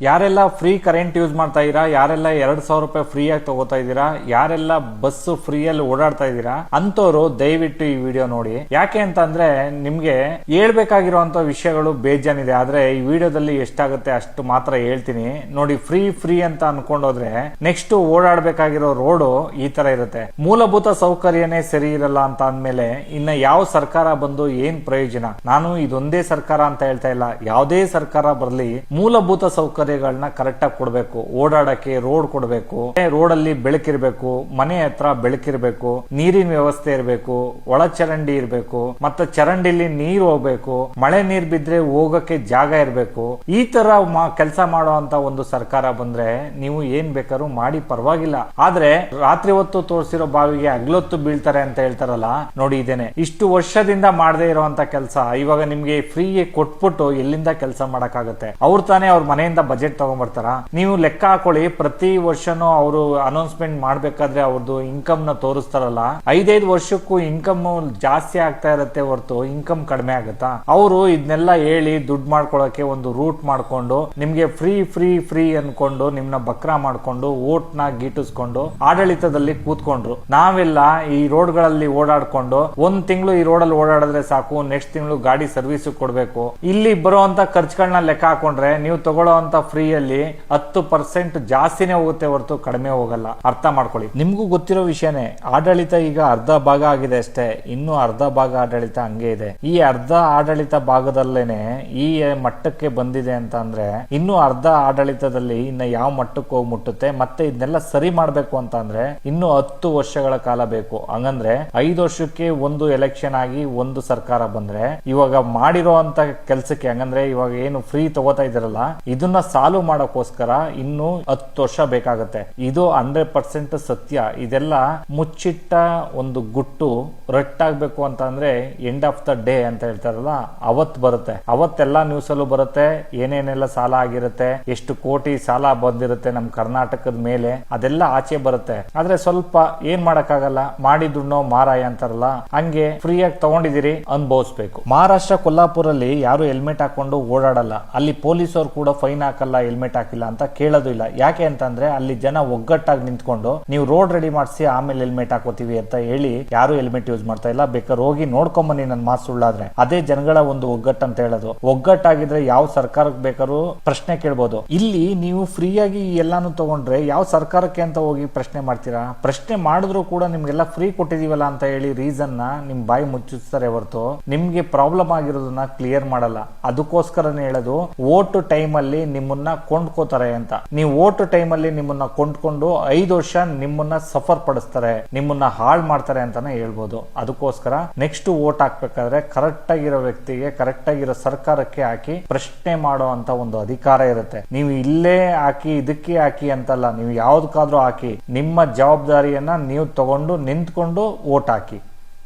ಯಾರೆಲ್ಲ free current use ಮಾಡ್ತಾ ಇದ್ದೀರಾ, ಯಾರೆಲ್ಲ ಎರಡ್ ಸಾವಿರ ರೂಪಾಯಿ ಫ್ರೀ ಆಗಿ ತಗೋತಾ ಇದ್ದೀರಾ, ಯಾರೆಲ್ಲ ಬಸ್ ಫ್ರೀಯಲ್ಲಿ ಓಡಾಡ್ತಾ ಇದ್ದೀರಾ ಅಂತವರು ದಯವಿಟ್ಟು ಈ ವಿಡಿಯೋ ನೋಡಿ. ಯಾಕೆ ಅಂತ ಅಂದ್ರೆ ನಿಮ್ಗೆ ಹೇಳ್ಬೇಕಾಗಿರುವಂತ ವಿಷಯಗಳು ಬೇಜಾನಿದೆ. ಆದ್ರೆ ಈ ವಿಡಿಯೋದಲ್ಲಿ ಎಷ್ಟಾಗುತ್ತೆ ಅಷ್ಟು ಮಾತ್ರ ಹೇಳ್ತೀನಿ. ನೋಡಿ ಫ್ರೀ ಫ್ರೀ ಅಂತ ಅನ್ಕೊಂಡೋದ್ರೆ ನೆಕ್ಸ್ಟ್ ಓಡಾಡ್ಬೇಕಾಗಿರೋ ರೋಡು ಈ ತರ ಇರುತ್ತೆ. ಮೂಲಭೂತ ಸೌಕರ್ಯನೇ ಸರಿ ಇರಲ್ಲ ಅಂತ ಅಂದ್ಮೇಲೆ ಇನ್ನ ಯಾವ ಸರ್ಕಾರ ಬಂದು ಏನ್ ಪ್ರಯೋಜನ? ನಾನು ಇದೊಂದೇ ಸರ್ಕಾರ ಅಂತ ಹೇಳ್ತಾ ಇಲ್ಲ. ಯಾವುದೇ ಸರ್ಕಾರ ಬರಲಿ, ಮೂಲಭೂತ ಸೌಕರ್ಯಗಳನ್ನ ಕರೆಕ್ಟ್ ಆಗಿ ಕೊಡಬೇಕು. ಓಡಾಡಕ್ಕೆ ರೋಡ್ ಕೊಡಬೇಕು. ರೋಡ್ ಅಲ್ಲಿ ಬೆಳಕಿರ್ಬೇಕು. ಮನೆ ಹತ್ರ ಬೆಳಕಿರ್ಬೇಕು. ನೀರಿನ ವ್ಯವಸ್ಥೆ ಇರಬೇಕು. ಒಳ ಚರಂಡಿ ಇರಬೇಕು. ಮತ್ತೆ ಚರಂಡಿಲಿ ನೀರು ಹೋಗ್ಬೇಕು. ಮಳೆ ನೀರ್ ಬಿದ್ರೆ ಹೋಗಕ್ಕೆ ಜಾಗ ಇರಬೇಕು. ಈ ತರ ಕೆಲಸ ಮಾಡುವಂತ ಒಂದು ಸರ್ಕಾರ ಬಂದ್ರೆ ನೀವು ಏನ್ ಬೇಕಾದ್ರೂ ಮಾಡಿ ಪರವಾಗಿಲ್ಲ. ಆದ್ರೆ ರಾತ್ರಿ ಹೊತ್ತು ತೋರಿಸಿರೋ ಬಾವಿಗೆ ಅಗ್ಲೊತ್ತು ಬೀಳ್ತಾರೆ ಅಂತ ಹೇಳ್ತಾರಲ್ಲ, ನೋಡಿ ಇದೇನೆ. ಇಷ್ಟು ವರ್ಷದಿಂದ ಮಾಡದೇ ಇರುವಂತ ಕೆಲಸ ಇವಾಗ ನಿಮ್ಗೆ ಫ್ರೀ ಕೊಟ್ಬಿಟ್ಟು ಎಲ್ಲಿಂದ ಕೆಲಸ ಮಾಡಕ್ಕಾಗತ್ತೆ? ಅವ್ರು ತಾನೇ ಅವ್ರ ಮನೆಯಿಂದ ಬಜೆಟ್ ತಗೊಂಡ್ಬರ್ತಾರ ನೀವು ಲೆಕ್ಕ ಹಾಕೊಳ್ಳಿ, ಪ್ರತಿ ವರ್ಷನೂ ಅವರು ಅನೌನ್ಸ್ಮೆಂಟ್ ಮಾಡ್ಬೇಕಾದ್ರೆ ಅವ್ರದ್ದು ಇನ್ಕಮ್ನ ತೋರಿಸ್ತಾರಲ್ಲ. ಐದೈದು ವರ್ಷಕ್ಕೂ ಇನ್ಕಮ್ ಜಾಸ್ತಿ ಆಗ್ತಾ ಇರತ್ತೆ ಹೊರತು ಇನ್ಕಮ್ ಕಡಿಮೆ ಆಗುತ್ತಾ? ಅವರು ಇದನ್ನೆಲ್ಲ ಹೇಳಿ ದುಡ್ಡು ಮಾಡ್ಕೊಳಕ್ಕೆ ಒಂದು ರೂಟ್ ಮಾಡ್ಕೊಂಡು, ನಿಮ್ಗೆ ಫ್ರೀ ಫ್ರೀ ಫ್ರೀ ಅನ್ಕೊಂಡು, ನಿಮ್ನ ಬಕ್ರಾ ಮಾಡ್ಕೊಂಡು ಓಟ್ನ ಗೀಟಿಸ್ಕೊಂಡು, ಆಡಳಿತದಲ್ಲಿ ಕೂತ್ಕೊಂಡ್ರು. ನಾವೆಲ್ಲ ಈ ರೋಡ್ಗಳಲ್ಲಿ ಓಡಾಡ್ಕೊಂಡು, ಒಂದ್ ತಿಂಗಳು ಈ ರೋಡಲ್ಲಿ ಓಡಾಡಿದ್ರೆ ಸಾಕು ನೆಕ್ಸ್ಟ್ ತಿಂಗಳು ಗಾಡಿ ಸರ್ವಿಸ್ ಕೊಡ್ಬೇಕು. ಇಲ್ಲಿ ಬರುವಂತ ಖರ್ಚುಗಳನ್ನ ಲೆಕ್ಕ ಹಾಕೊಂಡ್ರೆ, ನೀವು ತಗೊಳ್ಳೋಂತ ಫ್ರೀಯಲ್ಲಿ ಹತ್ತು ಪರ್ಸೆಂಟ್ ಜಾಸ್ತಿನೇ ಹೋಗುತ್ತೆ ಹೊರತು ಕಡಿಮೆ ಹೋಗಲ್ಲ. ಅರ್ಥ ಮಾಡ್ಕೊಳ್ಳಿ. ನಿಮ್ಗೂ ಗೊತ್ತಿರೋ ವಿಷಯನೇ, ಆಡಳಿತ ಈಗ ಅರ್ಧ ಭಾಗ ಆಗಿದೆ ಅಷ್ಟೇ. ಇನ್ನು ಅರ್ಧ ಭಾಗ ಆಡಳಿತ ಹಂಗೆ ಇದೆ. ಈ ಅರ್ಧ ಆಡಳಿತ ಭಾಗದಲ್ಲೇನೆ ಈ ಮಟ್ಟಕ್ಕೆ ಬಂದಿದೆ ಅಂತ ಅಂದ್ರೆ, ಇನ್ನು ಅರ್ಧ ಆಡಳಿತದಲ್ಲಿ ಇನ್ನ ಯಾವ ಮಟ್ಟಕ್ಕೆ ಹೋಗಿ ಮುಟ್ಟುತ್ತೆ, ಮತ್ತೆ ಇದನ್ನೆಲ್ಲ ಸರಿ ಮಾಡ್ಬೇಕು ಅಂತ ಅಂದ್ರೆ, ಇನ್ನು ಹತ್ತು ವರ್ಷಗಳ ಕಾಲ ಬೇಕು. ಹಂಗಂದ್ರೆ, ಐದು ವರ್ಷಕ್ಕೆ ಒಂದು ಎಲೆಕ್ಷನ್ ಆಗಿ ಒಂದು ಸರ್ಕಾರ ಬಂದ್ರೆ, ಇವಾಗ ಮಾಡಿರೋ ಅಂತ ಕೆಲ್ಸಕ್ಕೆ, ಹಂಗಂದ್ರೆ ಇವಾಗ ಏನು ಫ್ರೀ ತಗೋತಾ ಇದಾರಲ್ಲ ಇದನ್ನ ಸಾಲ್ವ್ ಮಾಡೋಕ್ಕೋಸ್ಕರ ಇನ್ನು ಹತ್ತು ವರ್ಷ ಬೇಕಾಗುತ್ತೆ. ಇದು ಹಂಡ್ರೆಡ್ ಪರ್ಸೆಂಟ್ ಸತ್ಯ. ಇದೆಲ್ಲ ಮುಚ್ಚಿಟ್ಟ ಒಂದು ಗುಟ್ಟು ರಟ್ಟಾಗಬೇಕು ಅಂತ ಅಂದ್ರೆ ಎಂಡ್ ಆಫ್ ದ ಡೇ ಅಂತ ಹೇಳ್ತಾರಲ್ಲ ಅವತ್ ಬರುತ್ತೆ. ಅವತ್ತೆಲ್ಲ ನ್ಯೂಸ್ ಅಲ್ಲೂ ಬರುತ್ತೆ, ಏನೇನೆಲ್ಲ ಸಾಲ ಆಗಿರುತ್ತೆ, ಎಷ್ಟು ಕೋಟಿ ಸಾಲ ಬಂದಿರುತ್ತೆ ನಮ್ ಕರ್ನಾಟಕದ ಮೇಲೆ, ಅದೆಲ್ಲ ಆಚೆ ಬರುತ್ತೆ. ಆದ್ರೆ ಸ್ವಲ್ಪ ಏನ್ ಮಾಡಕ್ಕಾಗಲ್ಲ ಮಾಡಿದ್ರು ಮಾರಾಯ ಅಂತಾರಲ್ಲ, ಹಂಗೆ ಫ್ರೀ ಆಗಿ ತಗೊಂಡಿದೀರಿ ಅನುಭವಿಸ್ಬೇಕು. ಮಹಾರಾಷ್ಟ್ರ, ಕೊಲ್ಲಾಪುರಲ್ಲಿ ಯಾರು ಹೆಲ್ಮೆಟ್ ಹಾಕೊಂಡು ಓಡಾಡಲ್ಲ. ಅಲ್ಲಿ ಪೊಲೀಸ್ ಪೊಲೀಸರು ಕೂಡ ಫೈನ್ ಹಾಕಲ್ಲ ಹೆಲ್ಮೆಟ್ ಹಾಕಿಲ್ಲ ಅಂತ ಕೇಳೋದು ಇಲ್ಲ. ಯಾಕೆ ಅಂತಂದ್ರೆ ಅಲ್ಲಿ ಜನ ಒಗ್ಗಟ್ಟಾಗಿ ನಿಂತ್ಕೊಂಡು, ನೀವು ರೋಡ್ ರೆಡಿ ಮಾಡಿಸಿ, ಆಮೇಲೆ ಹೆಲ್ಮೆಟ್ ಹಾಕೋತೀವಿ ಅಂತ ಹೇಳಿ ಯಾರು ಹೆಲ್ಮೆಟ್ ಯೂಸ್ ಮಾಡ್ತಾ ಇಲ್ಲ. ಬೇಕಾದ್ರೆ ಹೋಗಿ ನೋಡ್ಕೊಂಬನ್ನಿ ನನ್ನ ಮಾತು ಸುಳ್ಳಾದ್ರೆ. ಅದೇ ಜನಗಳ ಒಂದು ಒಗ್ಗಟ್ಟು ಅಂತ ಹೇಳೋದು. ಒಗ್ಗಟ್ಟಾಗಿದ್ರೆ ಯಾವ ಸರ್ಕಾರಕ್ಕೆ ಬೇಕಾದ್ರೂ ಪ್ರಶ್ನೆ ಕೇಳ್ಬೋದು. ಇಲ್ಲಿ ನೀವು ಫ್ರೀಯಾಗಿ ಎಲ್ಲಾನು ತಗೊಂಡ್ರೆ ಯಾವ ಸರ್ಕಾರಕ್ಕೆ ಅಂತ ಹೋಗಿ ಪ್ರಶ್ನೆ ಮಾಡ್ತೀರಾ? ಪ್ರಶ್ನೆ ಮಾಡಿದ್ರು ಕೂಡ ನಿಮ್ಗೆಲ್ಲ ಫ್ರೀ ಕೊಟ್ಟಿದೀವಲ್ಲ ಅಂತ ಹೇಳಿ ರೀಸನ್ನ ನಿಮ್ ಬಾಯಿ ಮುಚ್ಚಿಸ್ತಾರೆ ಹೊರತು ನಿಮ್ಗೆ ಪ್ರಾಬ್ಲಮ್ ಆಗಿರೋದನ್ನ ಕ್ಲಿಯರ್ ಮಾಡಲ್ಲ. ಅದಕ್ಕೋಸ್ಕರನೇ ಹೇಳೋದು, ಓಟ್ ಟೈಮ್ ಅಲ್ಲಿ ನಿಮ್ಮನ್ನ ಕೊಂಡ್ಕೋತಾರೆ ಅಂತ. ನೀವು ಓಟ್ ಟೈಮ್ ಅಲ್ಲಿ ನಿಮ್ಮನ್ನ ಕೊಂಡ್ಕೊಂಡು ಐದು ವರ್ಷ ನಿಮ್ಮನ್ನ ಸಫರ್ ಪಡಿಸ್ತಾರೆ, ನಿಮ್ಮನ್ನ ಹಾಳ್ ಮಾಡ್ತಾರೆ ಅಂತಾನೆ ಹೇಳ್ಬೋದು. ಅದಕ್ಕೋಸ್ಕರ ನೆಕ್ಸ್ಟ್ ಓಟ್ ಹಾಕ್ಬೇಕಾದ್ರೆ ಕರೆಕ್ಟ್ ಆಗಿರೋ ವ್ಯಕ್ತಿಗೆ ಕರೆಕ್ಟ್ ಆಗಿರೋ ಸರ್ಕಾರಕ್ಕೆ ಹಾಕಿ ಪ್ರಶ್ನೆ ಮಾಡೋ ಅಂತ ಒಂದು ಅಧಿಕಾರ ಇರುತ್ತೆ. ನೀವು ಇಲ್ಲೇ ಹಾಕಿ, ಇದಕ್ಕೆ ಹಾಕಿ ಅಂತಲ್ಲ, ನೀವು ಯಾವ್ದಕ್ಕಾದ್ರೂ ಹಾಕಿ, ನಿಮ್ಮ ಜವಾಬ್ದಾರಿಯನ್ನ ನೀವು ತಗೊಂಡು ನಿಂತ್ಕೊಂಡು ಓಟ್ ಹಾಕಿ.